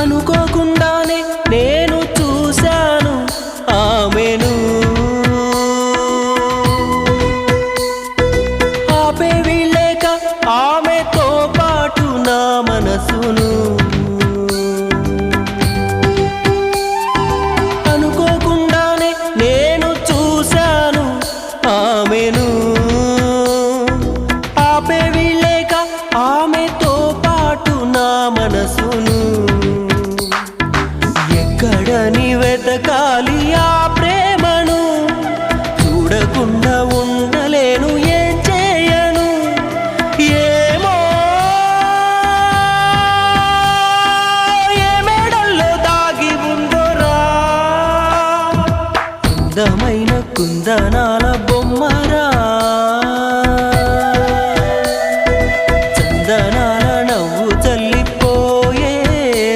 అనుకోకుండానే నేను చూశాను ఆమెను. ఆపేవి వీళ్ళేక ఆమెతో పాటు నా మనసును. అనుకోకుండానే నేను చూశాను ఆమెను. ఆపేవి వీళ్ళేక ఆమెతో పాటు నా మనసు కడని వెతకాలి ఆ ప్రేమను. చూడకుండా ఉండలేను ఏం చేయను. ఏమో ఏ మెడల్లో దాగి ఉందోరా. అందమైన కుందనాల బొమ్మరా.